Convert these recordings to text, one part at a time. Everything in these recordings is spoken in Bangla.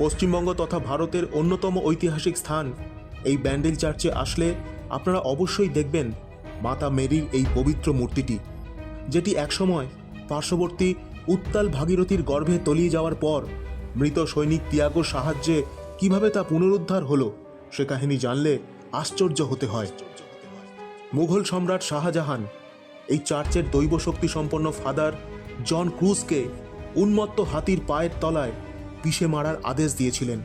পশ্চিমবঙ্গ তথা ভারতের অন্যতম ঐতিহাসিক স্থান। এই ব্যান্ডেল চার্চে আসলে আপনারা অবশ্যই দেখবেন মাতা মেরির এই পবিত্র মূর্তিটি, যেটি একসময় পার্শ্ববর্তী উত্তাল ভাগীরথীর গর্ভে তলিয়ে যাওয়ার পর মৃত সৈনিক তিয়াগোর সাহায্যে কীভাবে তা পুনরুদ্ধার হলো, সে কাহিনী জানলে আশ্চর্য হতে হয়। মুঘল সম্রাট শাহজাহান এই চার্চের দৈব শক্তি সম্পন্ন ফাদার জন ক্রুজকে উন্মত্ত হাতির পায়ের তলায় পিষে মারার আদেশ দিয়েছিলেন।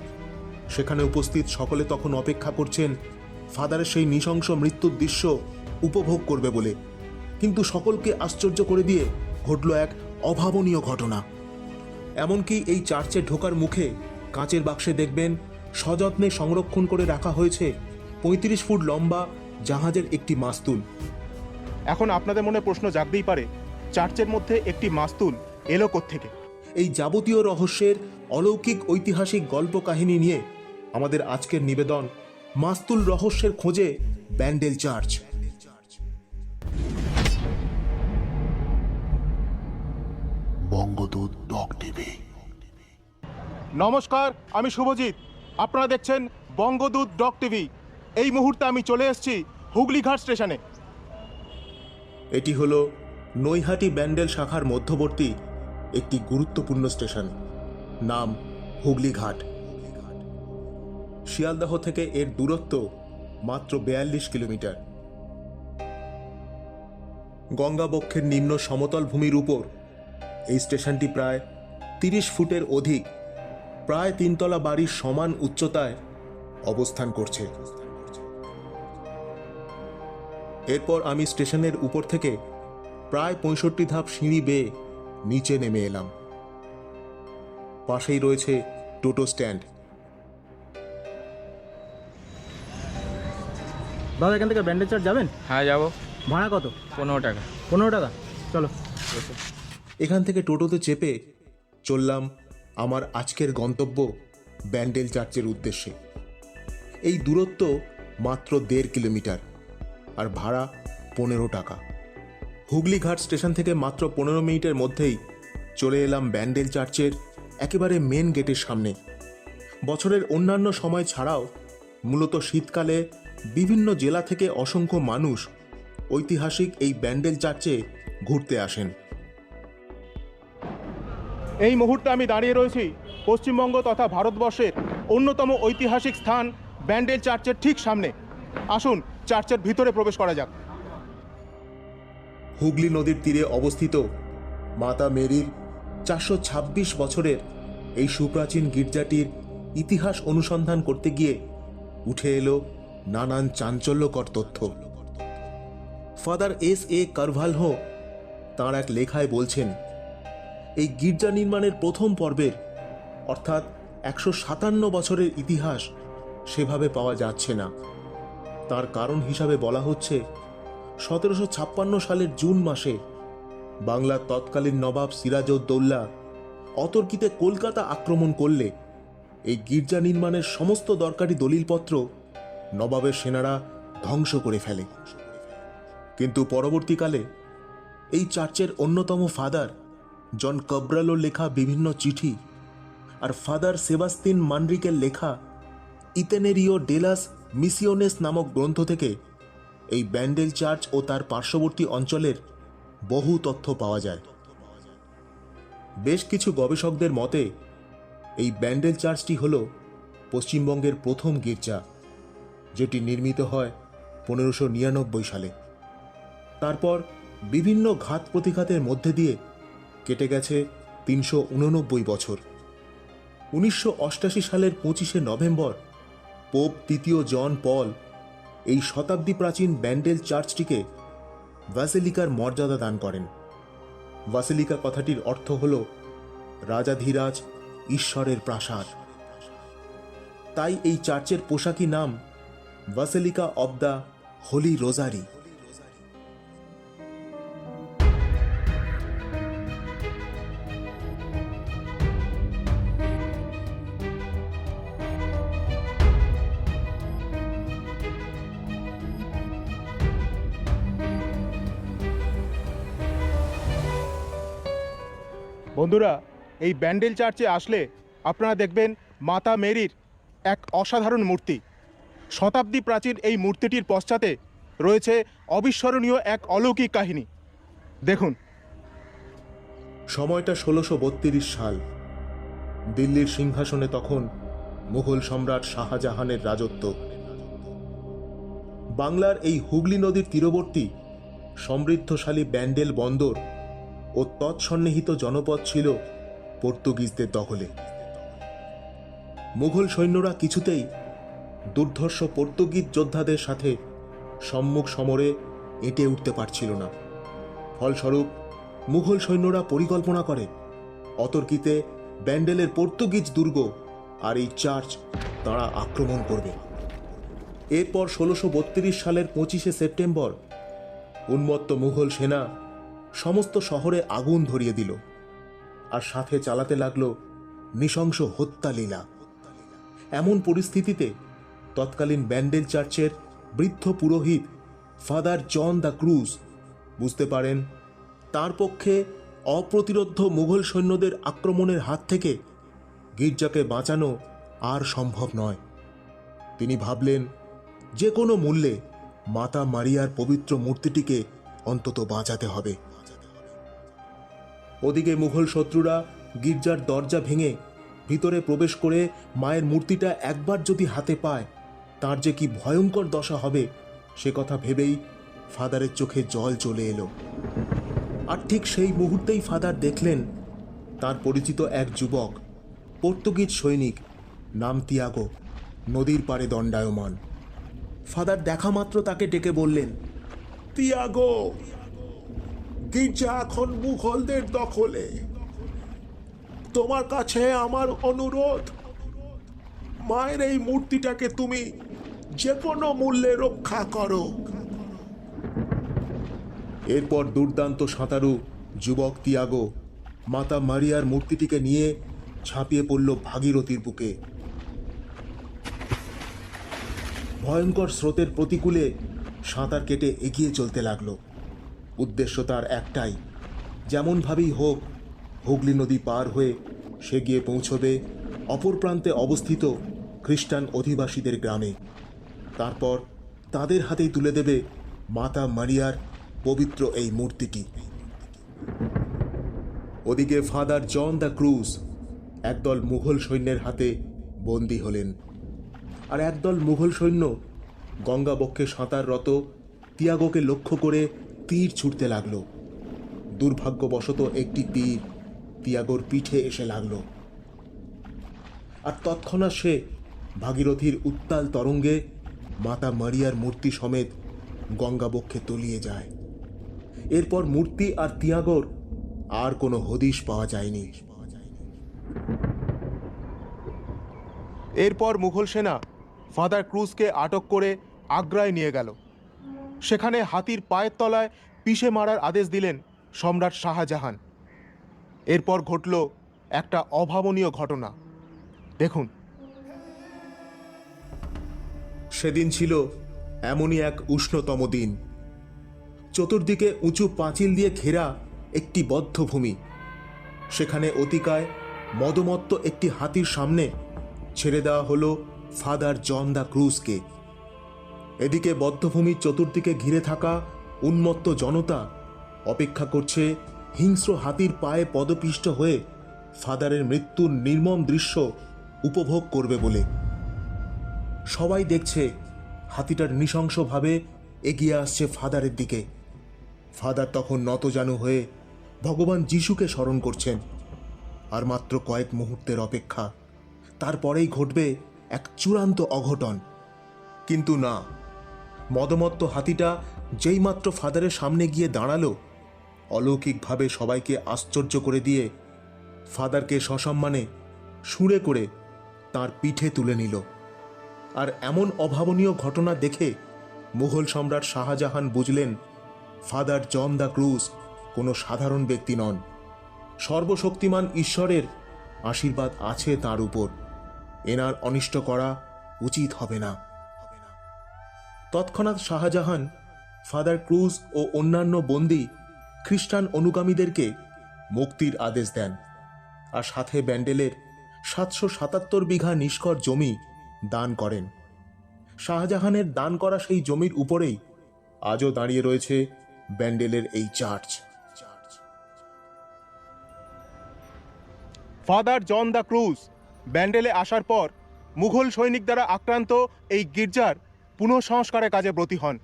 সেখানে উপস্থিত সকলে তখন অপেক্ষা করছেন, ফাদারের সেই নৃশংস মৃত্যুর দৃশ্য উপভোগ করবে বলে। কিন্তু সকলকে আশ্চর্য করে দিয়ে ঘটল এক অভাবনীয় ঘটনা। এমনকি এই চার্চে ঢোকার মুখে কাঁচের বাক্সে দেখবেন, সযত্নে সংরক্ষণ করে রাখা হয়েছে পঁয়ত্রিশ ফুট লম্বা জাহাজের একটি মাস্তুল। এখন আপনাদের মনে প্রশ্ন জাগতেই পারে, চার্চের মধ্যে একটি মাস্তুল এলো থেকে এই যাবতীয় রহস্যের অলৌকিক ঐতিহাসিক গল্প কাহিনী নিয়ে আমাদের আজকের নিবেদন মাস্তুল রহস্যের খোঁজে Bandel church. Bangadoot doc TV. নমস্কার আমি শুভজিৎ। আপনারা দেখছেন বঙ্গদূত ডক টিভি। এই মুহূর্তে আমি চলে এসেছি হুগলিঘাট স্টেশনে। এটি হলো নৈহাটি ব্যান্ডেল শাখার মধ্যবর্তী একটি গুরুত্বপূর্ণ স্টেশন। নাম হুগলিঘাট। শিয়ালদাহ থেকে এর দূরত্ব মাত্র বেয়াল্লিশ কিলোমিটার। গঙ্গাবক্ষের নিম্ন সমতল ভূমির উপর এই স্টেশনটি প্রায় তিরিশ ফুটের অধিক, প্রায় তিনতলা বাড়ির সমান উচ্চতায় অবস্থান করছে। এরপর আমি স্টেশনের উপর থেকে প্রায় পঁয়ষট্টি ধাপ সিঁড়ি বেয়ে নিচে নেমে এলাম। পাশেই রয়েছে টোটো স্ট্যান্ড। দাদা এখান থেকে ব্যান্ডেজ চার্জ যাবেন? হ্যাঁ যাব। ভাড়া কত? পনেরো টাকা। পনেরো টাকা? চলো। এখান থেকে টোটোতে চেপে চললাম আমার আজকের গন্তব্য ব্যান্ডেল চার্চের উদ্দেশ্যে। এই দূরত্ব মাত্র দেড় কিলোমিটার আর ভাড়া পনেরো টাকা। হুগলিঘাট স্টেশন থেকে মাত্র পনেরো মিনিটের মধ্যেই চলে এলাম ব্যান্ডেল চার্চের একেবারে মেন গেটের সামনে। বছরের অন্যান্য সময় ছাড়াও মূলত শীতকালে বিভিন্ন জেলা থেকে অসংখ্য মানুষ ঐতিহাসিক এই ব্যান্ডেল চার্চে ঘুরতে আসেন। এই মুহূর্তে আমি দাঁড়িয়ে রয়েছি পশ্চিমবঙ্গ তথা ভারতবর্ষের অন্যতম ঐতিহাসিক স্থান ব্যান্ডেল চার্চের ঠিক সামনে। আসুন চার্চের ভিতরে প্রবেশ করা যাক। হুগলি নদীর তীরে অবস্থিত। মাতা মেরির চারশো ছাব্বিশ বছরের এই সুপ্রাচীন গির্জাটির ইতিহাস অনুসন্ধান করতে গিয়ে উঠে এলো নানান চাঞ্চল্যকর তথ্য। ফাদার এস এ কারভালহো তাঁর এক লেখায় বলছেন, এই গির্জা নির্মাণের প্রথম পর্বের, অর্থাৎ একশো সাতান্ন বছরের ইতিহাস সেভাবে পাওয়া যাচ্ছে না। তার কারণ হিসাবে বলা হচ্ছে সতেরোশো ছাপ্পান্ন সালের জুন মাসে বাংলার তৎকালীন নবাব সিরাজউদ্দৌল্লা অতর্কিতে কলকাতা আক্রমণ করলে এই গির্জা নির্মাণের সমস্ত দরকারি দলিলপত্র নবাবের সেনারা ধ্বংস করে ফেলে। কিন্তু পরবর্তীকালে এই চার্চের অন্যতম ফাদার জন কব্রালোর লেখা বিভিন্ন চিঠি আর ফাদার সেবাস্তিন মানরিকের লেখা ইতেনেরিও ডেলাস মিসিওনেস নামক গ্রন্থ থেকে এই ব্যান্ডেল চার্চ ও তার পার্শ্ববর্তী অঞ্চলের বহু তথ্য পাওয়া যায়। বেশ কিছু গবেষকদের মতে, এই ব্যান্ডেল চার্চটি হল পশ্চিমবঙ্গের প্রথম গির্জা, যেটি নির্মিত হয় পনেরোশো নিরানব্বই সালে। তারপর বিভিন্ন ঘাত প্রতিঘাতের মধ্যে দিয়ে কেটে গেছে তিনশো উননব্বই বছর। উনিশশো সালের পঁচিশে নভেম্বর পোপ তৃতীয় জন পল এই শতাব্দী প্রাচীন ব্যান্ডেল চার্চটিকে ভাসেলিকার মর্যাদা দান করেন। ভাসেলিকা কথাটির অর্থ হল, রাজাধীরাজ, ঈশ্বরের প্রাসাদ। তাই এই চার্চের পোশাকি নাম basilica of the holy rosary. বন্ধুরা, এই ব্যান্ডেল চার্চে আসলে আপনারা দেখবেন মাতা মেরির এক অসাধারণ মূর্তি। শতাব্দী প্রাচীন এই মূর্তিটির পশ্চাতে রয়েছে অবিস্মরণীয় এক অলৌকিক কাহিনী। দেখুন। সময়টা ষোলোশো সাল। দিল্লির সিংহাসনে তখন মুঘল সম্রাট শাহজাহানের রাজত্ব। বাংলার এই হুগলি নদীর তীরবর্তী সমৃদ্ধশালী ব্যান্ডেল বন্দর ও তৎসন্নিহিত জনপদ ছিল পর্তুগিজদের দখলে। মুঘল সৈন্যরা কিছুতেই দুর্ধর্ষ পর্তুগিজ যোদ্ধাদের সাথে সম্মুখ সমরে এঁটে উঠতে পারছিল না। ফলস্বরূপ, মুঘল সৈন্যরা পরিকল্পনা করে, অতর্কিতে ব্যান্ডেলের পর্তুগিজ দুর্গ আর এই চার্চ তারা আক্রমণ করবে। এরপর ষোলোশো সালের পঁচিশে সেপ্টেম্বর, উন্মত্ত মুঘল সেনা সমস্ত শহরে আগুন ধরিয়ে দিল। আর সাথে চালাতে লাগল নৃশংস হত্যালীলা এমন পরিস্থিতিতে তৎকালীন ব্যান্ডেল চার্চের বৃদ্ধ পুরোহিত ফাদার জন দ্য ক্রুজ, বুঝতে পারেন, তার পক্ষে অপ্রতিরোধ্য মুঘল সৈন্যদের আক্রমণের হাত থেকে গির্জাকে বাঁচানো আর সম্ভব নয়। তিনি ভাবলেন, যে কোনো মূল্যে মাতা মারিয়ার পবিত্র মূর্তিটিকে অন্তত বাঁচাতে হবে। ওদিকে মুঘল শত্রুরা গির্জার দরজা ভেঙে ভিতরে প্রবেশ করে মায়ের মূর্তিটা একবার যদি হাতে পায়, তার যে কি ভয়ঙ্কর দশা হবে, সে কথা ভেবেই ফাদারের চোখে জল চলে এলো। আর ঠিক সেই মুহূর্তেই ফাদার দেখলেন তার পরিচিত এক যুবক, পর্তুগিজ সৈনিক, নাম তিয়াগো, নদীর পাড়ে দণ্ডায়মান। ফাদার দেখা মাত্র তাকে ডেকে বললেন, তিয়াগো গির্জা এখন মুঘলদের দখলে। তোমার কাছে আমার অনুরোধ, মায়ের এই মূর্তিটাকে তুমি যে কোনো মূল্যে রক্ষা করো। এরপর দুর্দান্ত সাঁতারু যুবক তিয়াগো মাতা মারিয়ার মূর্তিটিকে নিয়ে ঝাঁপিয়ে পড়ল ভাগীরথীর বুকে। ভয়ঙ্কর স্রোতের প্রতিকূলে সাঁতার কেটে এগিয়ে চলতে লাগল। উদ্দেশ্য তার একটাই। যেমনভাবেই হোক, হুগলি নদী পার হয়ে সে গিয়ে পৌঁছবে অপর প্রান্তে অবস্থিত খ্রিস্টান অধিবাসীদের গ্রামে। তারপর তাদের হাতেই তুলে দেবে মাতা মারিয়ার পবিত্র এই মূর্তিটি। ওদিকে ফাদার জন দ্য ক্রুজ একদল মুঘল সৈন্যের হাতে বন্দী হলেন। আর একদল মুঘল সৈন্য গঙ্গাবক্ষে সাঁতাররত তিয়াগোকে লক্ষ্য করে তীর ছুটতে লাগল। দুর্ভাগ্যবশত একটি তীর তিয়াগোর পিঠে এসে লাগল। আর তৎক্ষণাৎ সে ভাগীরথীর উত্তাল তরঙ্গে মাতা মারিয়ার মূর্তি সমেত গঙ্গাবক্ষে তলিয়ে যায়। এরপর মূর্তি আর তিয়াগর আর কোনো হদিশ পাওয়া যায়নি। এরপর মুঘল সেনা ফাদার ক্রুজকে আটক করে আগ্রায় নিয়ে গেল। সেখানে হাতির পায়ের তলায় পিষে মারার আদেশ দিলেন সম্রাট শাহজাহান। এরপর ঘটল একটা অভাবনীয় ঘটনা। দেখুন। সেদিন ছিল এমনই এক উষ্ণতম দিন। চতুর্দিকে উঁচু পাঁচিল দিয়ে ঘেরা একটি বদ্ধভূমি। সেখানে অতিকায় মদমত্ত একটি হাতির সামনে ছেড়ে দেওয়া হলো ফাদার জন দ্য ক্রুজকে। এদিকে বদ্ধভূমির চতুর্দিকে ঘিরে থাকা উন্মত্ত জনতা অপেক্ষা করছে হিংস্র হাতির পায়ে পদপিষ্ট হয়ে ফাদারের মৃত্যুর নির্মম দৃশ্য উপভোগ করবে বলে। সবাই দেখছে হাতিটার নৃশংসভাবে এগিয়ে আসছে ফাদারের দিকে। ফাদার তখন নতজানু হয়ে ভগবান যিশুকে স্মরণ করছেন। আর মাত্র কয়েক মুহূর্তের অপেক্ষা। তারপরেই ঘটবে এক চূড়ান্ত অঘটন। কিন্তু না মদমত্ত হাতিটা যেইমাত্র ফাদারের সামনে গিয়ে দাঁড়াল, অলৌকিকভাবে সবাইকে আশ্চর্য করে দিয়ে ফাদারকে সসম্মানে সুরে করে তার পিঠে তুলে নিল। আর এমন অভাবনীয় ঘটনা দেখে মুঘল সম্রাট শাহজাহান বুঝলেন, ফাদার জন দ্য ক্রুজ কোনো সাধারণ ব্যক্তি নন। সর্বশক্তিমান ঈশ্বরের আশীর্বাদ আছে তার উপর। এনার অনিষ্ট করা উচিত হবে না। তৎক্ষণাৎ শাহজাহান, ফাদার ক্রুজ ও অন্যান্য বন্দী খ্রিস্টান অনুগামীদেরকে মুক্তির আদেশ দেন আর সাথে ব্যান্ডেলের সাতশো সাতাত্তর বিঘা নিষ্কর জমি দান করেন। শাহজাহানের দান করা সেই জমির উপরেই আজও দাঁড়িয়ে রয়েছে ব্যান্ডেলের এই church. Father John de Cruz, ব্যান্ডেলে আসার পর মুঘল সৈনিক দ্বারা আক্রান্ত এই গির্জার পুনঃসংস্কারের কাজে ব্রতী হন।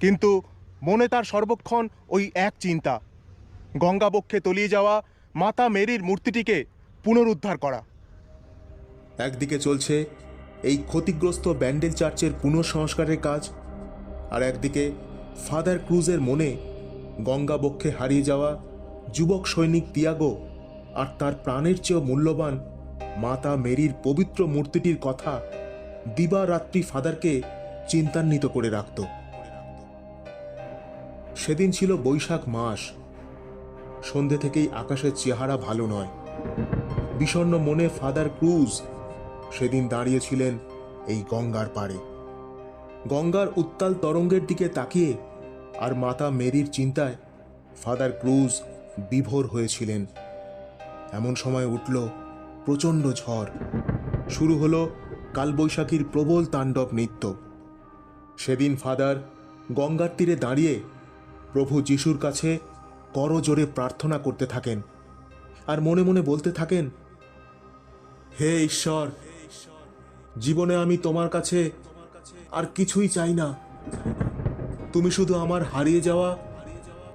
কিন্তু মনে তার সর্বক্ষণ ওই এক চিন্তা। গঙ্গাবক্ষে তলিয়ে যাওয়া মাতা মেরির মূর্তিটিকে পুনরুদ্ধার করা। একদিকে চলছে এই ক্ষতিগ্রস্ত ব্যান্ডেল চার্চের পুনঃসংস্কারের কাজ, আর একদিকে ফাদার ক্রুজের মনে গঙ্গাবক্ষে হারিয়ে যাওয়া যুবক সৈনিক তিয়াগো আর তার প্রাণের চেয়েও মূল্যবান মাতা মেরির পবিত্র মূর্তিটির কথা দিবারাত্রি ফাদারকে চিন্তান্বিত করে রাখত। সেদিন ছিল বৈশাখ মাস। সন্ধে থেকেই আকাশের চেহারা ভালো নয়। বিষণ্ণ মনে ফাদার ক্রুজ সেদিন দাঁড়িয়েছিলেন এই গঙ্গার পাড়ে। গঙ্গার উত্তাল তরঙ্গের দিকে তাকিয়ে আর মাতা মেরির চিন্তায় ফাদার ক্রুজ বিভোর হয়েছিলেন। এমন সময় উঠল প্রচণ্ড ঝড়। শুরু হলো কালবৈশাখীর প্রবল তাণ্ডব নৃত্য। সেদিন ফাদার গঙ্গার তীরে দাঁড়িয়ে প্রভু যিশুর কাছে করজোরে প্রার্থনা করতে থাকেন আর মনে মনে বলতে থাকেন, হে ঈশ্বর, জীবনে আমি তোমার কাছে আর কিছুই চাই না। তুমি শুধু আমার হারিয়ে যাওয়া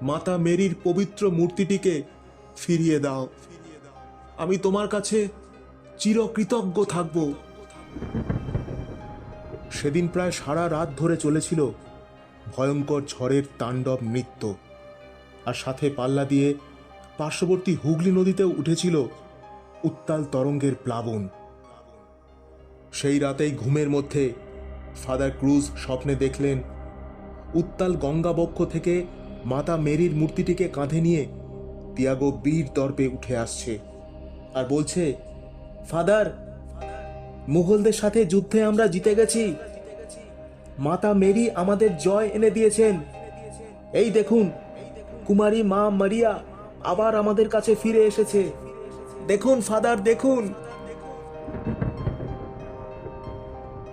মাতা মেরির পবিত্র মূর্তিটিকে ফিরিয়ে দাও। আমি তোমার কাছে চিরকৃতজ্ঞ থাকব। সেদিন প্রায় সারা রাত ধরে চলেছিল ভয়ঙ্কর ঝড়ের তাণ্ডব নৃত্য। আর সাথে পাল্লা দিয়ে পার্শ্ববর্তী হুগলি নদীতেও উঠেছিল উত্তাল তরঙ্গের প্লাবন। সেই রাতেই ঘুমের মধ্যে ফাদার ক্রুজ স্বপ্নে দেখলেন, উত্তাল গঙ্গাবক্ষ থেকে মাতা মেরির মূর্তিটিকে কাঁধে নিয়ে তিয়াগো বীর দর্পে উঠে আসছে। আর বলছে, ফাদার মুঘলদের সাথে যুদ্ধে আমরা জিতে গেছি। মাতা মেরি আমাদের জয় এনে দিয়েছেন। এই দেখুন, কুমারী মা মারিয়া আবার আমাদের কাছে ফিরে এসেছে। দেখুন, ফাদার, দেখুন।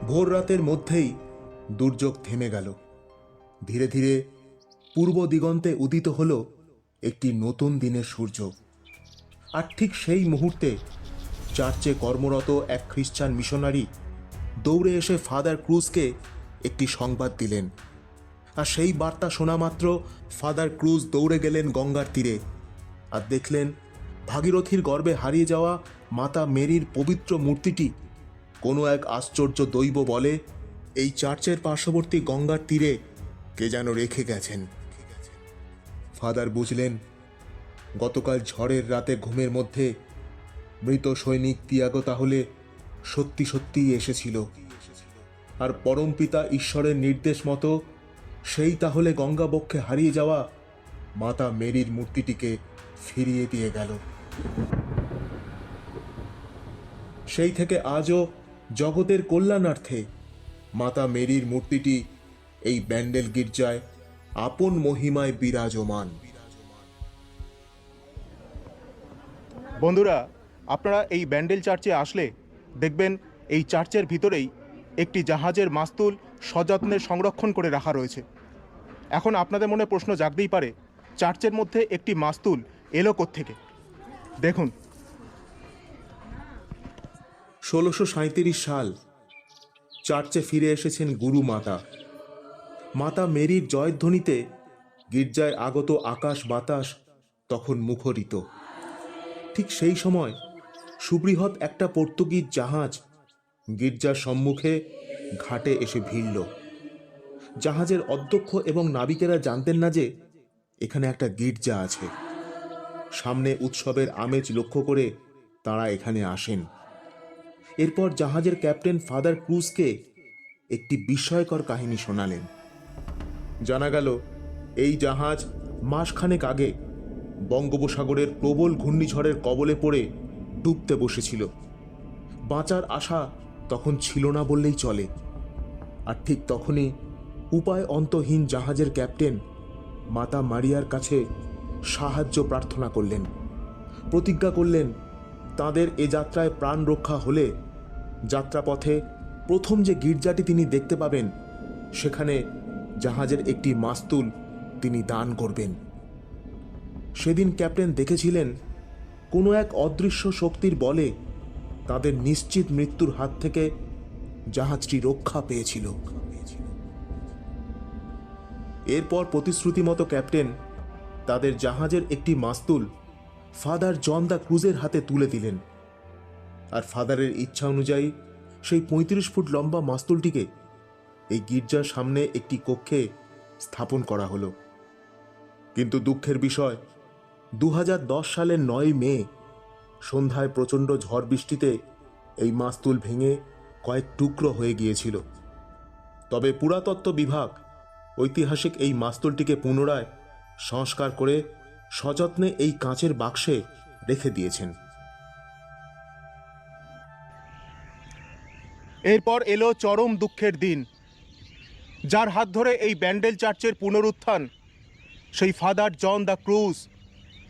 ভোর রাতের মধ্যেই দুর্যোগ থেমে গেল। ধীরে ধীরে পূর্ব দিগন্তে উদিত হল একটি নতুন দিনের সূর্য। আর ঠিক সেই মুহূর্তে চার্চে কর্মরত এক খ্রিস্টান মিশনারি দৌড়ে এসে ফাদার ক্রুজকে একটি সংবাদ দিলেন। আর সেই বার্তা শোনা মাত্র ফাদার ক্রুজ দৌড়ে গেলেন গঙ্গার তীরে আর দেখলেন ভাগীরথীর গর্বে হারিয়ে যাওয়া মাতা মেরির পবিত্র মূর্তিটি কোনো এক আশ্চর্য দৈব বলে এই চার্চের পার্শ্ববর্তী গঙ্গার তীরে কে যেন রেখে গেছেন। ফাদার বুঝলেন, গতকাল ঝড়ের রাতে ঘুমের মধ্যে মৃত সৈনিক তিয়াগো তাহলে সত্যি সত্যিই এসেছিল। আর পরমপিতা ঈশ্বরের নির্দেশ মতো সেই তাহলে গঙ্গাবক্ষে হারিয়ে যাওয়া মাতা মেরির মূর্তিটিকে ফিরিয়ে দিয়ে গেল। সেই থেকে আজও জগতের কল্যাণার্থে মাতা মেরির মূর্তিটি এই ব্যান্ডেল গির্জায় আপন মহিমায় বিরাজমান। বন্ধুরা আপনারা এই ব্যান্ডেল চার্চে আসলে দেখবেন এই চার্চের ভিতরেই একটি জাহাজের মাস্তুল সযত্নে সংরক্ষণ করে রাখা রয়েছে। এখন আপনাদের মনে প্রশ্ন জাগতেই পারে, চার্চের মধ্যে একটি মাস্তুল এলো থেকে দেখুন। ষোলোশো সাঁত্রিশ সাল চার্চে ফিরে এসেছেন গুরু মাতা। মাতা মেরির জয়ধ্বনিতে গির্জায় আগত আকাশ বাতাস তখন মুখরিত। ঠিক সেই সময় সুবৃহৎ একটা পর্তুগিজ জাহাজ গির্জার সম্মুখে ঘাটে এসে ভিড়ল। জাহাজের অধ্যক্ষ এবং নাবিকেরা জানতেন না যে এখানে একটা গির্জা আছে। সামনে উৎসবের আমেজ লক্ষ্য করে তারা এখানে আসেন। এরপর জাহাজের ক্যাপ্টেন ফাদার ক্রুজকে একটি বিস্ময়কর কাহিনী শোনালেন। জানা গেল, এই জাহাজ মাসখানেক আগে বঙ্গোপসাগরের প্রবল ঘূর্ণিঝড়ের কবলে পড়ে ডুবতে বসেছিল। বাঁচার আশা তখন ছিল না বললেই চলে। আর ঠিক তখনই উপায় অন্তহীন জাহাজের ক্যাপ্টেন মাতা মারিয়ার কাছে সাহায্য প্রার্থনা করলেন। প্রতিজ্ঞা করলেন, তাদের এ যাত্রায় প্রাণ রক্ষা হলে যাত্রাপথে প্রথম যে গির্জাটি তিনি দেখতে পাবেন, সেখানে জাহাজের একটি মাস্তুল তিনি দান করবেন। সেদিন ক্যাপ্টেন দেখেছিলেন কোনো এক অদৃশ্য শক্তির বলে তাদের নিশ্চিত মৃত্যুর হাত থেকে জাহাজটি রক্ষা পেয়েছিল। এরপর প্রতিশ্রুতি মতো ক্যাপ্টেন তাদের জাহাজের একটি মাস্তুল ফাদার জন দ্য ক্রুজের হাতে তুলে দিলেন। আর ফাদারের ইচ্ছা অনুযায়ী সেই পঁয়ত্রিশ ফুট লম্বা মাস্তুলটিকে এই গির্জার সামনে একটি কক্ষে স্থাপন করা হলো। কিন্তু দুঃখের বিষয় দু হাজার দশ সালের নয় মে, সন্ধ্যায় প্রচণ্ড ঝড় বৃষ্টিতে এই মাস্তুল ভেঙে কয়েক টুকরো হয়ে গিয়েছিল। তবে পুরাতত্ত্ব বিভাগ ঐতিহাসিক এই মাস্তুলটিকে পুনরায় সংস্কার করে সযত্নে এই কাঁচের বাক্সে রেখে দিয়েছেন। এরপর এলো চরম দুঃখের দিন। যার হাত ধরে এই ব্যান্ডেল চার্চের পুনরুত্থান, সেই ফাদার জন দ্য ক্রুজ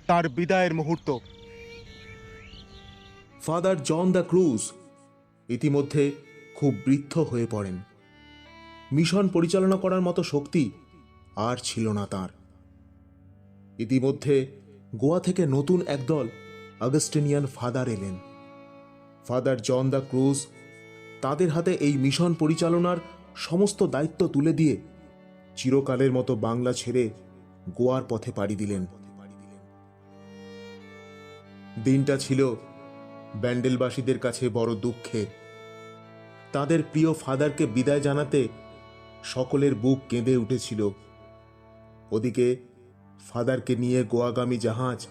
তার বিদায়ের মুহূর্ত। ফাদার জন দ্য ক্রুজ ইতিমধ্যে খুব বৃদ্ধ হয়ে পড়েন। মিশন পরিচালনা করার মতো শক্তি আর ছিল না তার। ইতিমধ্যে গোয়া থেকে নতুন একদল অগস্টিনিয়ান ফাদার এলেন। ফাদার জন দ্য ক্রুজ তাদের হাতে এই মিশন পরিচালনার সমস্ত দায়িত্ব তুলে দিয়ে চিরকালের মতো বাংলা ছেড়ে গোয়ার পথে পাড়ি দিলেন। দিনটা ছিল ব্যান্ডেলবাসীদের কাছে বড় দুঃখে তাদের প্রিয় ফাদারকে বিদায় জানাতে সকলের বুক কেঁদে উঠেছিল। ওদিকে ফাদারকে নিয়ে গোয়াগামী জাহাজ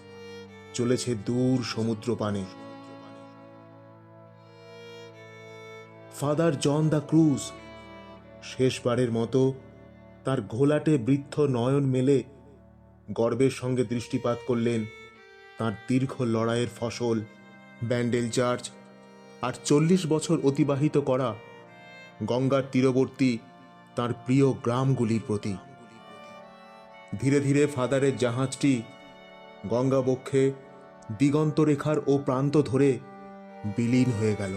চলেছে দূর সমুদ্র পানে ফাদার জন দ্য ক্রুজ শেষবারের মতো তার ঘোলাটে বৃদ্ধ নয়ন মেলে গর্বের সঙ্গে দৃষ্টিপাত করলেন তার দীর্ঘ লড়াইয়ের ফসল, ব্যান্ডেল চার্চ আর চল্লিশ বছর অতিবাহিত করা গঙ্গার তীরবর্তী তার প্রিয় গ্রামগুলির প্রতি। ধীরে ধীরে ফাদারের জাহাজটি গঙ্গা বক্ষে দিগন্ত রেখার ও প্রান্ত ধরে বিলীন হয়ে গেল।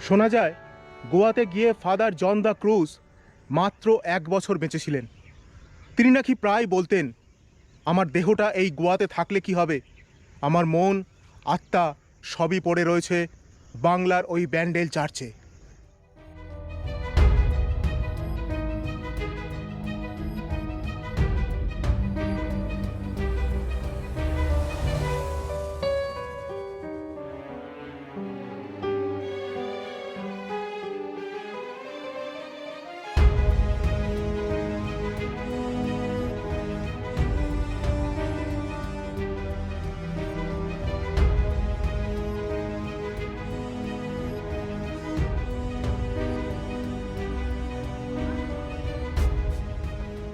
শোনা যায়, গোয়াতে গিয়ে ফাদার জন দ্য ক্রুজ মাত্র এক বছর বেঁচেছিলেন। তিনি নাকি প্রায় বলতেন, আমার দেহটা এই গোয়াতে থাকলে কি হবে? আমার মন, আত্মা সবই পড়ে রয়েছে বাংলার ওই ব্যান্ডেল চার্চে।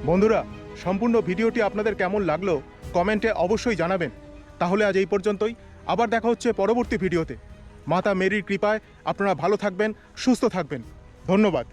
বন্ধুরা, সম্পূর্ণ ভিডিওটি আপনাদের কেমন লাগল কমেন্টে অবশ্যই জানাবেন। তাহলে আজ এই পর্যন্তই। আবার দেখা হচ্ছে পরবর্তী ভিডিওতে। মাতা মেরির কৃপায় আপনারা ভালো থাকবেন, সুস্থ থাকবেন। ধন্যবাদ।